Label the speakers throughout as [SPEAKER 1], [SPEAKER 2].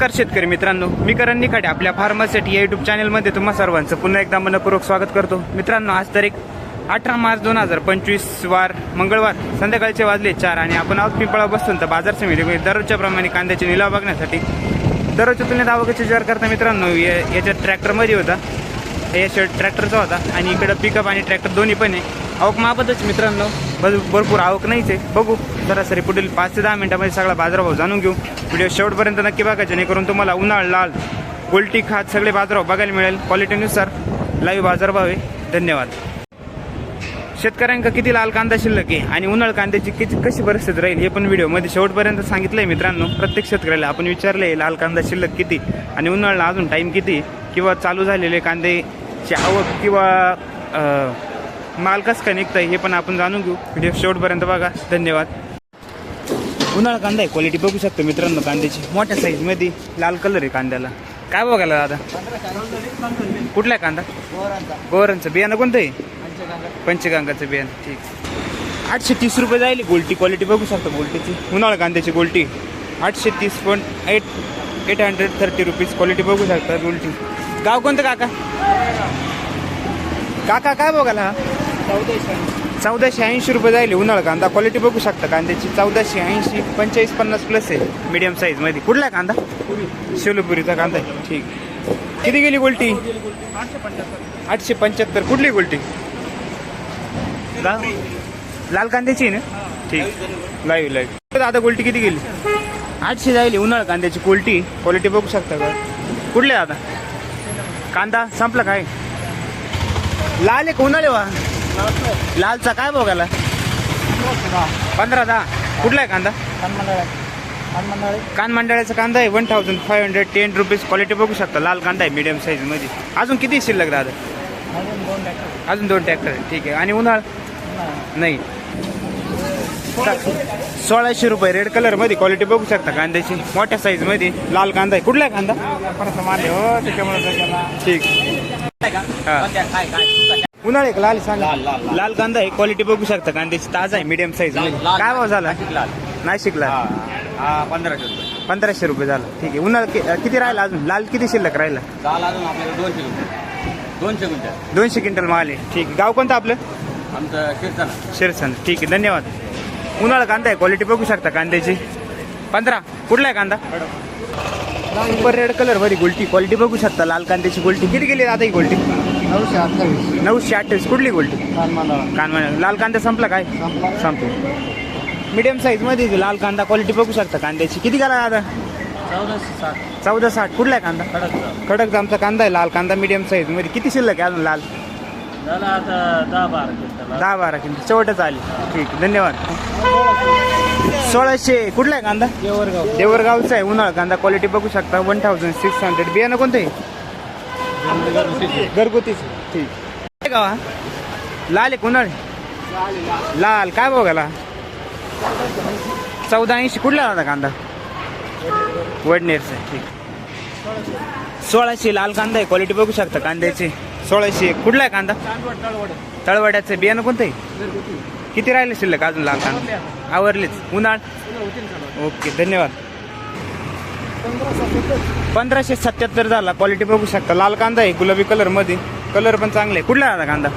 [SPEAKER 1] नमस्कार शेतकरी मित्रांनो. मी करण निखाडे आपल्या फार्मासिटी या युट्यूब चॅनलमध्ये तुम्हा सर्वांचं पुन्हा एकदा मनपूर्वक स्वागत करतो. मित्रांनो आज तारीख अठरा मार्च दोन हजार पंचवीस वार मंगळवार संध्याकाळचे वाजले चार आणि आपण आहोत पिंपळा बसून. तर बाजार समिती दररोजच्या प्रमाणे कांद्याचे निलाव बघण्यासाठी. दररोजच्या तुलनेत आवकाचे विचार करता मित्रांनो या- ट्रॅक्टरमध्ये होता. या शर्ट ट्रॅक्टरचा होता आणि इकडं पिकअप आणि ट्रॅक्टर दोन्ही पण आहे. अवक मापतच मित्रांनो. भरपूर आवक नाहीच आहे. बघू. सरासरी पुढील पाच ते दहा मिनिटामध्ये सगळा बाजारभाव जाणून घेऊ. व्हिडिओ शेवटपर्यंत नक्की बघा जेणेकरून तुम्हाला उन्हाळ लाल गोलटी खात सगळे बाजारभाव बघायला मिळेल. क्वालिटीनुसार लाईव्ह बाजारभाव आहे. धन्यवाद. शेतकऱ्यांका किती लाल कांदा शिल्लक आहे आणि उन्हाळ कांद्याची किती कशी परिस्थिती राहील हे पण व्हिडिओमध्ये शेवटपर्यंत सांगितलंय मित्रांनो. प्रत्येक शेतकऱ्याला आपण विचारलंय लाल कांदा शिल्लक किती? आणि उन्हाळला अजून टाईम किती? किंवा चालू झालेले कांद्याची आवक किंवा माल कसं काय निघतंय हे पण आपण जाणून घेऊ. व्हिडिओ शेवटपर्यंत बघा. धन्यवाद. उन्हाळा कांदा आहे. क्वालिटी बघू शकतो मित्रांनो कांद्याची. मोठ्या साईजमध्ये लाल कलर आहे कांद्याला. काय बघायला दादा? कुठला आहे कांदा? गोवरांचं बियाणं कोणतं आहे? पंचगंगाचं बियाणं. ठीक. आठशे तीस रुपये जाईल गोल्टी क्वालिटी बघू शकतो गोल्टीची उन्हाळा कांद्याची गोल्टी आठशे तीस point eight eight hundred thirty rupees quality बघू शकता गोल्टी गाव कोणतं काका? काका काय बघायला? हा चौदाशे ऐंशी रुपये जाईल उन्हाळा कांदा क्वालिटी बघू शकता. कांद्याची चौदाशे ऐंशी पंचेचाळीस पन्नास प्लस आहे. मीडियम साईजमध्ये कुठला आहे कांदा? शिवलपुरीचा कांदा आहे. ठीक. किती गेली गोल्टी? आठशे पंच्याहत्तर. कुठली गोल्टी? लाल कांद्याची ना? ठीक. लाईव्ह लाईव्ह दादा गोल्टी किती गेली? आठशे जाईल उन्हाळा कांद्याची गोल्टी क्वालिटी बघू शकता का? कुठले दादा कांदा संपला काय? लाल आहे का उन्हाळे वा लालचा काय बघायला पंधरा दहा कुठला आहे कांदा? कान मंडळाचा कांदा आहे. One thousand five hundred ten rupees quality बघू शकता. लाल कांदा आहे मीडियम साईजमध्ये अजून किती शिल्लक दादा? अजून दोन ट्रॅक्टर ठीक आहे. आणि उन्हाळ? नाही. सोळाशे रुपये. रेड कलरमध्ये क्वालिटी बघू शकता कांद्याची. मोठ्या साईजमध्ये. लाल कांदा आहे. कुठला आहे कांदा? हो त्याच्यामुळे ठीक. उन्हाळे का लाल सांगा. लाल कांदा आहे क्वालिटी बघू शकता. कांद्याची ताजा आहे मीडियम साईज काय भाव झाला? नाशिकला
[SPEAKER 2] पंधराशे रुपये.
[SPEAKER 1] पंधराशे रुपये झाला. ठीक आहे. उन्हाळा कि- किती राहिला अजून? लाल किती शिल्लक राहिला?
[SPEAKER 2] चाल अजून आपल्याला दोनशे रुपये. दोनशे क्विंटल.
[SPEAKER 1] दोनशे क्विंटल माल आहे. ठीक आहे. गाव कोणतं आपलं?
[SPEAKER 2] आमचं कीर्तन
[SPEAKER 1] शिरसन ठीक आहे. धन्यवाद. उन्हाळा कांदा आहे. क्वालिटी बघू शकता कांद्याची. पंधरा. कुठला आहे कांदा? सुपर रेड कलरमध्ये गोल्टी. क्वालिटी बघू शकता. लाल कांद्याची गोल्टी. किती गेली आता ही गोल्टी?
[SPEAKER 3] नऊशे अठ्ठावीस.
[SPEAKER 1] नऊशे अठ्ठावीस. कुठली गोल्टी
[SPEAKER 3] कानमाला.
[SPEAKER 1] कान लाल कांदा संपला काय?
[SPEAKER 3] संपला.
[SPEAKER 1] संपला. मीडियम साईजमध्ये लाल कांदा क्वालिटी बघू शकता कांद्याची. किती गेला दादा
[SPEAKER 3] चौदाशे साठ.
[SPEAKER 1] चौदा साठ. कुठला आहे कांदा?
[SPEAKER 3] कडक
[SPEAKER 1] कडक आमचा कांदा आहे. लाल कांदा मीडियम साईजमध्ये. किती शिल्लक आहे अजून लाल?
[SPEAKER 3] झाला आता दहा बारा
[SPEAKER 1] दहा बारा किलो शेवटच आली. ठीक आहे, धन्यवाद. सोळाशे. कुठला आहे कांदा?
[SPEAKER 3] देवरगाव.
[SPEAKER 1] देवरगावचा आहे. उन्हाळा कांदा क्वालिटी बघू शकता. वन थाउजंड सिक्स हंड्रेड बियाणं कोणतं आहे? घरगुतीच ठीक. काय गावा. लाल आहे उन्हाळे लाल. काय बघायला चौदा ऐंशी. कुठला होता कांदा? वडनेरचा ठीक. सोळाशे. लाल कांदा आहे. क्वालिटी बघू शकता कांद्याची. सोळाशे. कुठला आहे कांदा? तळवड्याचं. बियाणं कोणतं आहे? किती राहिले शिल्लक अजून लाल कांदा? आवरलेच. उन्हाळ? ओके धन्यवाद. पंधराशे सत्याहत्तर झाला. क्वालिटी बघू शकता. लाल कांदा आहे गुलाबी कलरमध्ये. कलर पण चांगले आहे. कुठला आला कांदा?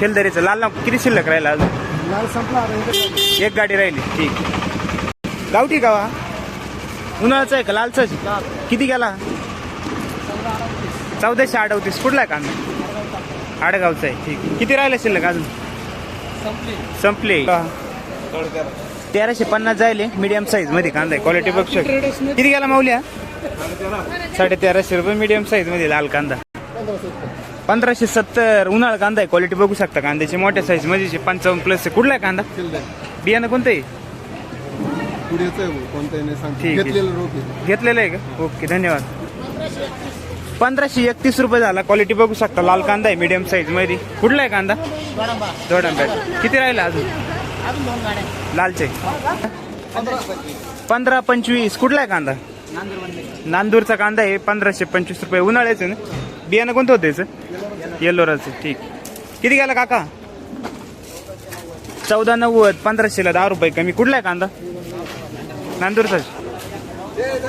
[SPEAKER 1] खेलदरीचा. लाल ना किती शिल्लक राहिला अजून?
[SPEAKER 3] लाल संपला
[SPEAKER 1] एक गाडी राहिली. ठीक. गावठी गावा उन्हाळाचा आहे का? लालचाच किती गेला? चौदाशे अडवतीस कुठला आहे कांदा? आडगावचा आहे. ठीक. किती राहिले शिल्लक अजून? संपले. तेराशे पन्नास जायले मीडियम साईजमध्ये कांदा आहे. क्वालिटी बघू शकतो. किती गेला माऊल्या साडे तेराशे रुपये मीडियम साईजमध्ये लाल कांदा. पंधराशे सत्तर उन्हाळा कांदा आहे. क्वालिटी बघू शकता. कांद्याची मोठ्या साईजमध्ये पंचावन्न प्लस कुठला आहे कांदा? बियाणं कोणतं आहे.
[SPEAKER 3] घेतलेलं रोप आहे.
[SPEAKER 1] घेतलेलं आहे का? ओके धन्यवाद. पंधराशे एकतीस रुपये झाला. क्वालिटी बघू शकता. लाल कांदा आहे मीडियम साईजमध्ये. कुठला आहे कांदा? दोडांबेट किती राहिला अजून? लालचे. पंधरा पंचवीस. कुठला आहे कांदा? नांदूरचा कांदा आहे. पंधराशे पंचवीस रुपये. उन्हाळ्याचं ना? बियाणं कोणतं होतं याचं? येल्लोराचं ठीक. किती गेला काका? चौदा नव्वद. पंधराशेला दहा रुपये कमी. कुठला आहे कांदा? नांदूरचाच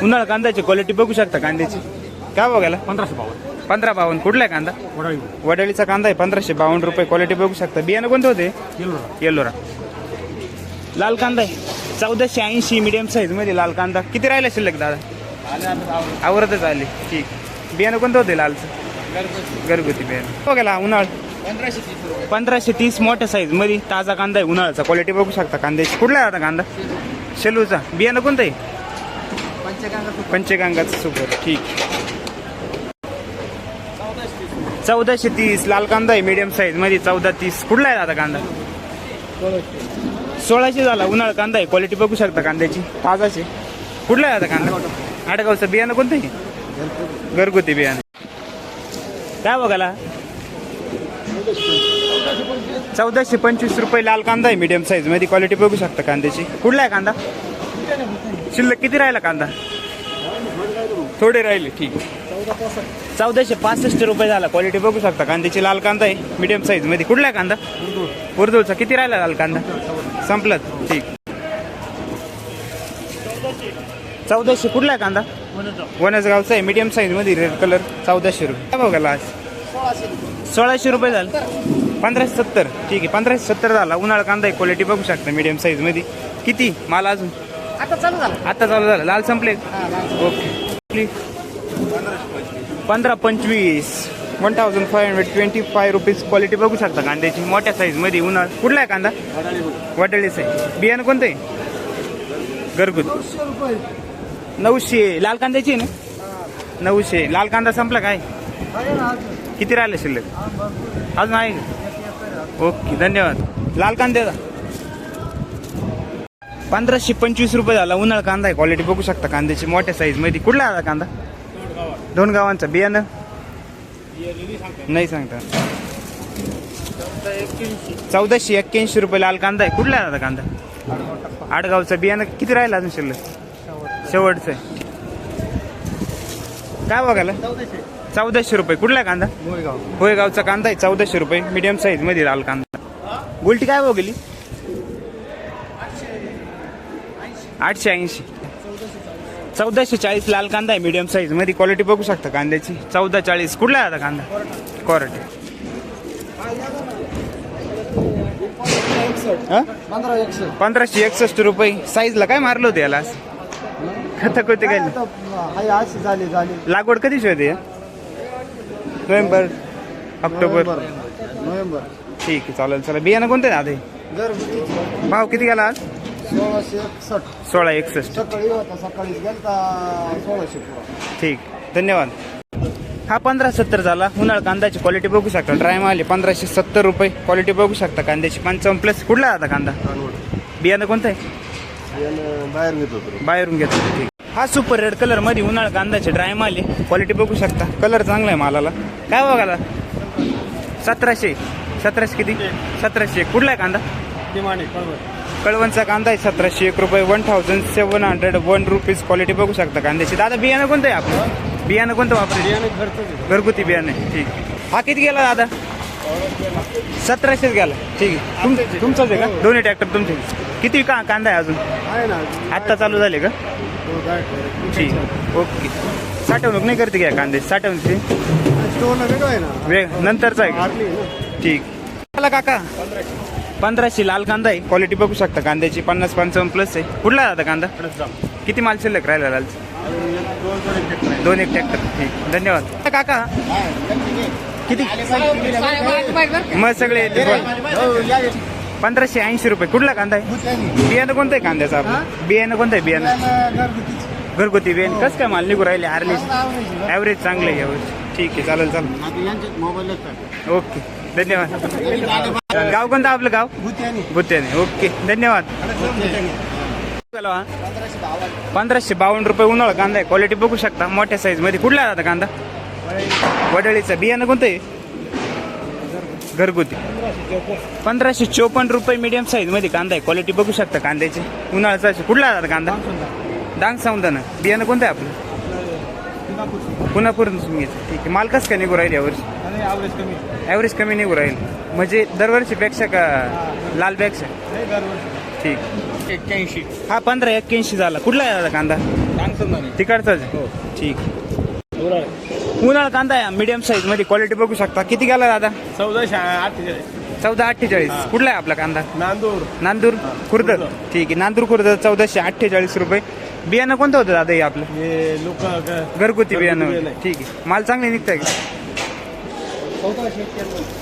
[SPEAKER 1] उन्हाळा कांद्याची क्वालिटी बघू शकता कांद्याची. काय बघायला
[SPEAKER 3] पंधराशे बावन्न.
[SPEAKER 1] पंधरा बावन्न. कुठला आहे कांदा?
[SPEAKER 3] वडाळी.
[SPEAKER 1] वडाळीचा कांदा आहे. पंधराशे बावन्न रुपये क्वालिटी बघू शकता. बियाणं कोणतं होते? येलोरा लाल कांदा आहे. चौदाशे ऐंशी मिडियम साईजमध्ये लाल कांदा. किती राहिला शिल्लक दादा? आवरतच आले. ठीक. बियाणं कोणतं होते लालचं? घरगुती. बियाणं. बघायला उन्हाळ. पंधराशे तीस मोठ्या साईजमध्ये ताजा कांदा आहे उन्हाळ्याचा. क्वालिटी बघू शकता कांद्याची. कुठला आहे आता कांदा? शेलूचा. बियाणं कोणतं आहे? पंचगंगाचं सुपर. ठीक. चौदाशे तीस. लाल कांदा आहे मीडियम साईजमध्ये. चौदा तीस. कुठला आहे आता कांदा? सोळाशे झाला उन्हाळा कांदा आहे. क्वालिटी बघू शकता कांद्याची. ताजाचे. कुठला आहे आता कांदा? आडगावचं बियाणं कोणतं आहे? घरगुती बियाणं. काय बघायला? चौदाशे पंचवीस रुपये लाल कांदा आहे मीडियम साईजमध्ये. क्वालिटी बघू शकता कांद्याची. कुठला आहे कांदा? शिल्लक किती राहिला कांदा? थोडे राहिले ठीक. चौदाशे पासष्ट रुपये झाला. क्वालिटी बघू शकता. कांद्याची लाल कांदा आहे. मीडियम साईजमध्ये. कुठला आहे कांदा? उर्दूचा. किती राहिला लाल कांदा? संपलात ठीक. चौदाशे कुठला आहे कांदा? वनसगावचा आहे. मीडियम साईजमध्ये. रेड कलर चौदाशे रुपये. काय बघायला आज? सोळाशे रुपये झालं. पंधराशे सत्तर. ठीक आहे. पंधराशे सत्तर झाला. उन्हाळा कांदा आहे. क्वालिटी बघू शकता. मीडियम साईजमध्ये. किती? मला अजून?
[SPEAKER 3] आता चालू झालं.
[SPEAKER 1] आता चालू झालं. लाल संपले. ओके. पंधरा पंचवीस one thousand five hundred twenty five rupees quality बघू शकता कांद्याची. मोठ्या साईजमध्ये उन्हाळ. कुठला आहे कांदा? वटाळीच आहे बियाणं कोणतं आहे? घरगुती. नऊशे. लाल कांद्याची आहे ना? नऊशे. लाल कांदा संपला काय? किती राहिले शिल्लक? अजून आहे का? ओके धन्यवाद. लाल कांद्याचा पंधराशे पंचवीस रुपये झाला उन्हाळा कांदा आहे. क्वालिटी बघू शकता कांद्याची. मोठ्या साईजमध्ये. कुठला आला कांदा? दोन गावांचं. बियाणं? नाही सांगता. चौदाशे एक्क्याऐंशी रुपये लाल कांदा आहे. कुठला आहे आता कांदा? आडगावचं. बियाणं किती राहिला अजून शिल्लक? शेवटचं आहे. काय बघायला चौदाशे रुपये. कुठला आहे कांदा? होयगावचा कांदा आहे. चौदाशे रुपये. मिडियम साईजमध्ये लाल कांदा. गुलटी काय बघली आठशे ऐंशी. चौदाशे चाळीस लाल कांदा आहे मीडियम साईजमध्ये क्वालिटी बघू शकता कांद्याची. चौदा चाळीस. कुठला आहे आता कांदा? कॉरट पंधराशे एकसष्ट रुपये. साईजला काय मारलं होतं याला खत कोणते काय? लागवड कधीची होते? November October.
[SPEAKER 3] नोव्हेंबर.
[SPEAKER 1] ठीक आहे चालेल चला बियाणं कोणतं आहे आधी भाव किती गेला आज?
[SPEAKER 3] सोळाशे एकसष्ट.
[SPEAKER 1] सोळा एकसष्ट.
[SPEAKER 3] सकाळी होता सकाळीच गेलता सोळाशे पुरा.
[SPEAKER 1] ठीक. धन्यवाद. हा पंधरा सत्तर झाला. उन्हाळ कांद्याची क्वालिटी बघू शकता. ड्राय माल आहे पंधराशे सत्तर रुपये. क्वालिटी बघू शकता कांद्याची. पंचावन्न प्लस कुठला आहे आता कांदा? बियाणं कोणतं आहे?
[SPEAKER 3] बाहेर घेत होतो
[SPEAKER 1] बाहेरून घेतो. ठीक. हा सुपर रेड कलरमध्ये उन्हाळ कांद्याचे ड्राय माल आहे. क्वालिटी बघू शकता. कलर चांगला आहे मालाला. काय बघाला सतराशे. सतराशे किती? सतराशे. कुठला आहे कांदा?
[SPEAKER 3] डिमांड
[SPEAKER 1] कळवणचा कांदा आहे सतराशे एक रुपये one thousand seven hundred one rupees quality बघू शकता कांद्याची. दादा बियाणं कोणतं आहे आपलं? बियाणं कोणतं
[SPEAKER 3] घरचं
[SPEAKER 1] घरगुती बियाणं. ठीक. हा किती गेला दादा? सतराशेच गेला. ठीक. आहे. तुम तुमचंच आहे का? दोन्ही ट्रॅक्टर तुमचे. किती का कांदा आहे अजून? आत्ता चालू झाले का? ठीक. आहे. ओके. साठवणूक नाही करते का कांदे? साठवणूक
[SPEAKER 3] स्टोन वेगळं आहे ना.
[SPEAKER 1] वेळ नंतरचा आहे ठीक. चला काका. पंधराशे लाल कांदा आहे. क्वालिटी बघू शकता. कांद्याची पन्नास पंचावन्न प्लस आहे. कुठला आता कांदा? किती माल शिल्लक राहिला लाल? दोन एक ट्रॅक्टर ठीक. धन्यवाद. काका किती? मग सगळे. पंधराशे ऐंशी रुपये. कुठला कांदा आहे? बियाणं कोणतं आहे कांद्याचं आपलं? बियाणं कोणतं आहे? बियाणं? घरगुती. बियाणं. कसं काय माल निघू राहिले? आरली ॲव्हरेज चांगलं आहे यावर्षी. ठीक आहे चालेल चालेल. ओके धन्यवाद. गाव कोणतं आपलं गाव? भुत्याने. ओके धन्यवाद. चला हा. पंधराशे बावन्न रुपये उन्हाळा कांदा आहे. क्वालिटी बघू शकता. मोठ्या साईजमध्ये. कुठला आहे आता कांदा? वडळीचा. बियाणं कोणतं आहे? घरगुती. पंधराशे चोपन्न रुपये मीडियम साईजमध्ये कांदा आहे. क्वालिटी बघू शकता कांद्याची. उन्हाळ्याचा आहे. कुठला आहे आता कांदा? डांग सावंदानं बियाणं कोणतं आहे आपलं? पुन्हा ठीक आहे. माल कसं काय निघू राहील यावर्षी?
[SPEAKER 3] ॲव्हरेज कमी.
[SPEAKER 1] ॲव्हरेज कमी निघू राहील. म्हणजे दरवर्षीपेक्षा का लालपेक्षा ठीक.
[SPEAKER 3] एक्क्याऐंशी.
[SPEAKER 1] हा पंधरा एक्क्याऐंशी झाला. कुठला आहे दादा कांदा? तिकडचाच
[SPEAKER 3] हो.
[SPEAKER 1] ठीक. उन्हाळा. कांदा आहे. मीडियम साईजमध्ये क्वालिटी बघू शकता. किती गेला दादा?
[SPEAKER 3] चौदाशे अठ्ठेचाळीस.
[SPEAKER 1] चौदा अठ्ठेचाळीस. कुठला आहे आपला कांदा?
[SPEAKER 3] नांदूर.
[SPEAKER 1] नांदूर? खुर्द. ठीक आहे. नांदूर खुर्द चौदाशे अठ्ठेचाळीस रुपये. बियाणं कोणतं होतं दादा हे आपलं?
[SPEAKER 3] हे लोक
[SPEAKER 1] घरगुती बियाणं.
[SPEAKER 3] बियाणं आहे.
[SPEAKER 1] ठीक आहे. माल चांगले निघतंय का?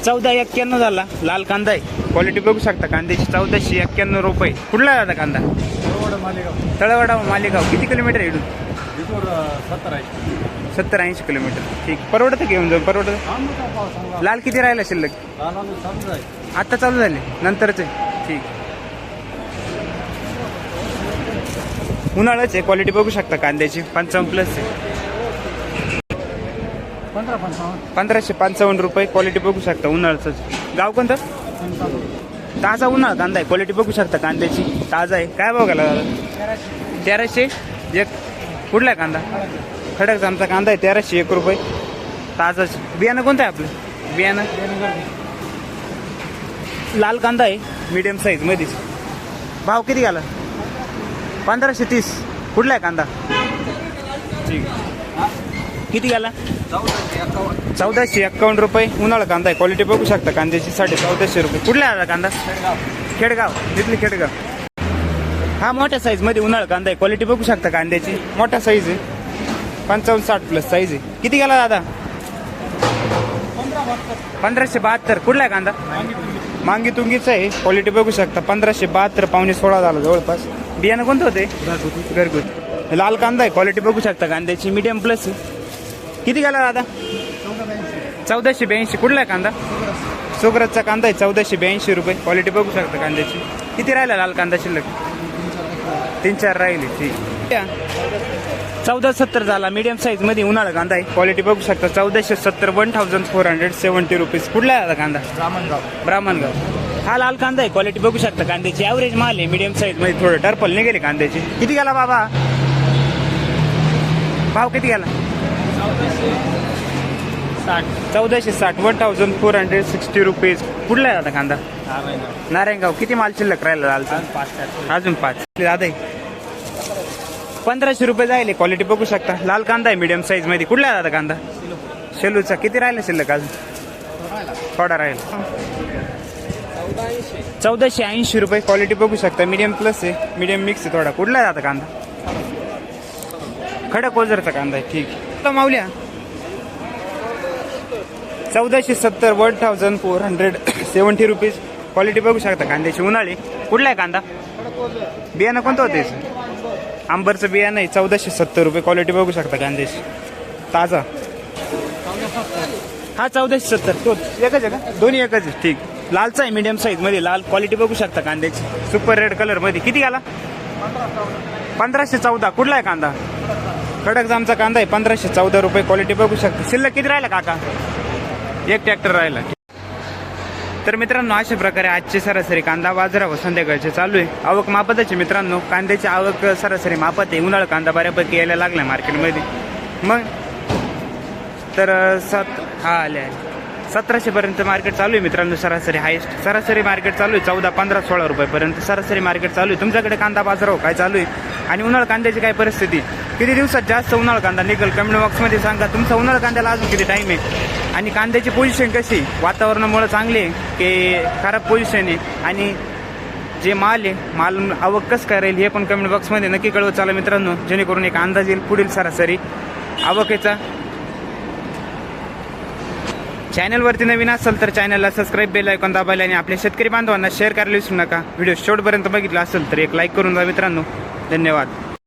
[SPEAKER 1] चौदा एक्क्याण्णव. झाला. लाल कांदा आहे. क्वालिटी बघू शकता कांद्याची. चौदाशे एक्क्याण्णव रुपये. कुठला आहे दादा कांदा? तळवडा मालेगाव. किती किलोमीटर आहे इथून?
[SPEAKER 3] इथवर सत्तर आहे
[SPEAKER 1] सत्तर ऐंशी किलोमीटर. ठीक परवडतं घेऊन जाऊन? परवडतं? लाल किती राहिला शिल्लक?
[SPEAKER 3] आहे.
[SPEAKER 1] आता चालू झाले. नंतरचे. ठीक उन्हाळ्याच आहे क्वालिटी बघू शकता कांद्याची. पंचावन्न प्लस आहे पंधराशे पंचावन्न रुपये क्वालिटी बघू शकता उन्हाळ्याच गाव कोणतं? ताजा उन्हाळा कांदा आहे. क्वालिटी बघू शकता कांद्याची. ताजा आहे. काय भाव गेला दादा? तेराशे. एक. कुठला आहे कांदा? खडक आमचा कांदा आहे. तेराशे एक रुपये. ताजाच. बियाणं कोणतं आहे आपलं? बियाणं. लाल कांदा आहे. मीडियम साईज मध्येच भाव किती गेला? पंधराशे तीस. कुठला आहे कांदा? ठीक. किती गेला?
[SPEAKER 3] चौदाशे एक्कावन्न
[SPEAKER 1] रुपये. उन्हाळा कांदा आहे. क्वालिटी बघू शकता कांद्याची. साडे चौदाशे रुपये. कुठला दादा कांदा? खेडगाव. तिथली खेडगाव. हा मोठ्या साईजमध्ये उन्हाळा कांदा आहे. क्वालिटी बघू शकता कांद्याची. मोठा साईज आहे. पंचावन्न साठ प्लस साईज आहे. किती गेला दादा? पंधराशे बहात्तर. कुठला आहे कांदा? मांगी तुंगीचा आहे. क्वालिटी बघू शकता. पंधराशे बहात्तर पावणे सोळा झाला जवळपास. बियाणं कोणतं होते? घरगुती. लाल कांदा आहे क्वालिटी बघू शकता कांद्याची मीडियम प्लस आहे. किती गेला दादा? चौदाशे ब्याऐंशी. कुठला आहे कांदा? सुगरजचा कांदा आहे चौदाशे ब्याऐंशी रुपये. क्वालिटी बघू शकता कांद्याची. किती राहिला लाल कांदा शिल्लक? तीन चार राहिले ठीक. चौदा सत्तर झाला मीडियम साईजमध्ये उन्हाळा कांदा आहे. क्वालिटी बघू शकता चौदाशे सत्तर one thousand four hundred seventy rupees कुठला आहे कांदा?
[SPEAKER 3] रामनगाव
[SPEAKER 1] ब्राह्मणगाव. हा लाल कांदा आहे क्वालिटी बघू शकता. कांद्याची ॲव्हरेज माल आहे मीडियम साईजमध्ये थोडं टर्पल निघेले कांद्याची. किती गेला बाबा? भाव किती गेला?
[SPEAKER 3] साठ.
[SPEAKER 1] चौदाशे साठ. One thousand four hundred sixty rupees कुठला आहे दादा कांदा? नारायणगाव. किती माल शिल्लक राहिला लालचा? अजून पाच दादा आहे. पंधराशे रुपये जायले. क्वालिटी बघू शकता. लाल कांदा आहे मीडियम साईजमध्ये. कुठला आहे दादा कांदा? शेलूचा किती राहिला शिल्लक अजून? थोडा राहील. चौदाशे ऐंशी रुपये क्वालिटी बघू शकता. मीडियम प्लस आहे. मीडियम मिक्स आहे थोडा. कुठला आहे आता कांदा? खडक ओझरचा कांदा आहे. ठीक आहे. आता माऊल्या. चौदाशे सत्तर one thousand four hundred seventy rupees quality बघू शकता कांद्याची. उन्हाळी. कुठला आहे कांदा? बियाणं कोणतं होते आंबरचं बियाणं आहे. चौदाशे सत्तर रुपये क्वालिटी बघू शकता कांद्याची. ताजा. हा चौदाशे सत्तर. तो एकच आहे का? दोन्ही एकच आहे. ठीक. लालचा आहे मीडियम साईजमध्ये लाल क्वालिटी बघू शकता कांद्याची. सुपर रेड कलरमध्ये. किती आला पंधराशे चौदा. कुठला आहे कांदा? कडक जामचा कांदा आहे पंधराशे चौदा रुपये क्वालिटी बघू शकता. शिल्लक किती राहिला काका? एक ट्रॅक्टर राहिला. तर मित्रांनो अशा प्रकारे आजचे सरासरी कांदा बाजारावर संध्याकाळचे चालू आहे. आवक मापताचे मित्रांनो. कांद्याची आवक सरासरी मापत आहे. उन्हाळा कांदा बऱ्यापैकी यायला लागला मार्केटमध्ये मग? तर सात हा आले आहे सतराशे पर्यंत मार्केट चालू आहे मित्रांनो सरासरी हायस्ट सरासरी मार्केट चालू आहे चौदा पंधरा सोळा रुपयापर्यंत सरासरी मार्केट चालू आहे. तुमच्याकडे कांदा बाजारावर काय चालू आहे? आणि उन्हाळ कांद्याची काय परिस्थिती? किती दिवसात जास्त उन्हाळ कांदा निघेल? कमेंट बॉक्समध्ये सांगा. तुमचा उन्हाळ कांद्याला अजून किती टाईम आहे? आणि कांद्याची पोझिशन कशी आहे? वातावरणामुळे चांगली आहे की खराब पोझिशन आहे? आणि जे माल आहे माल आवक कसं काय राहील हे पण कमेंट बॉक्समध्ये नक्की कळवत चाला मित्रांनो. जेणेकरून एक अंदाज येईल पुढील सरासरी. आवकेचा चॅनलवरती नवीन असेल तर चॅनलला सबस्क्राईब बेल ऐकून दाबायला आणि आपल्या शेतकरी बांधवांना शेअर करायला विसरू नका. व्हिडिओ शेवटपर्यंत बघितला असेल तर एक लाईक करून जा मित्रांनो. धन्यवाद.